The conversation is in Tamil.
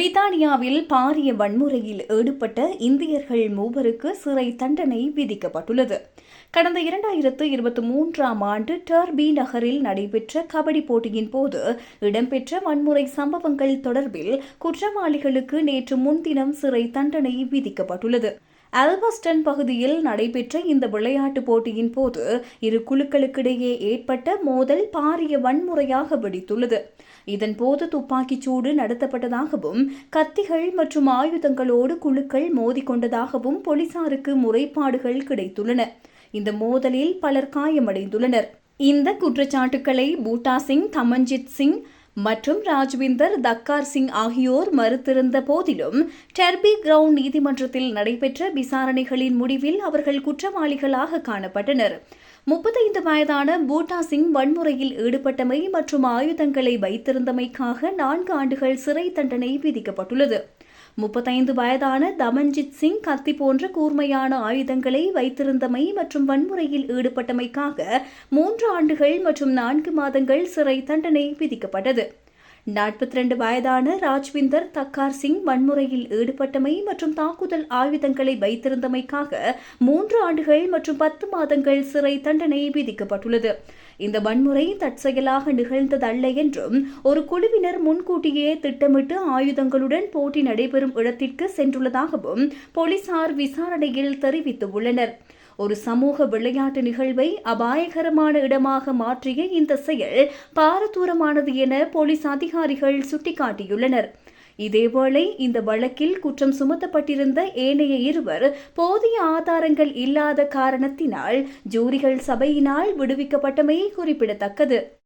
பிரித்தானியாவில் பாரிய வன்முறையில் ஈடுபட்ட இந்தியர்கள் மூவருக்கு சிறை தண்டனை விதிக்கப்பட்டுள்ளது. கடந்த இரண்டாயிரத்து இருபத்தி மூன்றாம் ஆண்டு டர்பி நகரில் நடைபெற்ற கபடி போட்டியின் போது இடம்பெற்ற வன்முறை சம்பவங்கள் தொடர்பில் குற்றவாளிகளுக்கு நேற்று முன்தினம் சிறை தண்டனை விதிக்கப்பட்டுள்ளது. ஆல்பஸ்டன் பகுதியில் நடைபெற்ற இந்த விளையாட்டுப் போட்டியின் போது இரு குழுக்களுக்கிடையே ஏற்பட்ட மோதல் பாரிய வன்முறையாக வெடித்துள்ளது. இதன்போது துப்பாக்கிச் சூடு நடத்தப்பட்டதாகவும் கத்திகள் மற்றும் ஆயுதங்களோடு குழுக்கள் மோதிக்கொண்டதாகவும் போலீசாருக்கு முறைப்பாடுகள் கிடைத்துள்ளன. இந்த மோதலில் பலர் காயமடைந்துள்ளனர். இந்த குற்றச்சாட்டுக்களை பூட்டா சிங் தமன்ஜித் சிங் மற்றும் ராஜ்விந்தர் தக்கார் சிங் ஆகியோர் மறுத்திருந்த போதிலும் டெர்பி கிரவுண்ட் நீதிமன்றத்தில் நடைபெற்ற விசாரணைகளின் முடிவில் அவர்கள் குற்றவாளிகளாக காணப்பட்டனர். முப்பத்தைந்து வயதான பூட்டா சிங் வன்முறையில் ஈடுபட்டமை மற்றும் ஆயுதங்களை வைத்திருந்தமைக்காக நான்கு ஆண்டுகள் சிறை தண்டனை விதிக்கப்பட்டுள்ளது. முப்பத்தைந்து வயதான தமன்ஜித் சிங் கத்தி போன்ற கூர்மையான ஆயுதங்களை வைத்திருந்தமை மற்றும் வன்முறையில் ஈடுபட்டமைக்காக மூன்று ஆண்டுகள் மற்றும் நான்கு மாதங்கள் சிறை தண்டனை விதிக்கப்பட்டது. நாற்பத்தி ரெண்டு வயதான ராஜ்விந்தர் தக்கார் சிங் வன்முறையில் ஈடுபட்டமை மற்றும் தாக்குதல் ஆயுதங்களை வைத்திருந்தமைக்காக மூன்று ஆண்டுகள் மற்றும் பத்து மாதங்கள் சிறை தண்டனை விதிக்கப்பட்டுள்ளது. இந்த வன்முறை தற்செயலாக நிகழ்ந்ததல்ல என்றும் ஒரு குழுவினர் முன்கூட்டியே திட்டமிட்டு ஆயுதங்களுடன் போட்டி நடைபெறும் இடத்திற்கு சென்றுள்ளதாகவும் போலீசார் விசாரணையில் தெரிவித்துள்ளனர். ஒரு சமூக விளையாட்டு நிகழ்வை அபாயகரமான இடமாக மாற்றிய இந்த செயல் பாரதூரமானது என போலீஸ் அதிகாரிகள் சுட்டிக்காட்டியுள்ளனர். இதேவேளை இந்த வழக்கில் குற்றம் சுமத்தப்பட்டிருந்த ஏனைய இருவர் போதிய ஆதாரங்கள் இல்லாத காரணத்தினால் ஜூரிகள் சபையினால் விடுவிக்கப்பட்டமை குறிப்பிடத்தக்கது.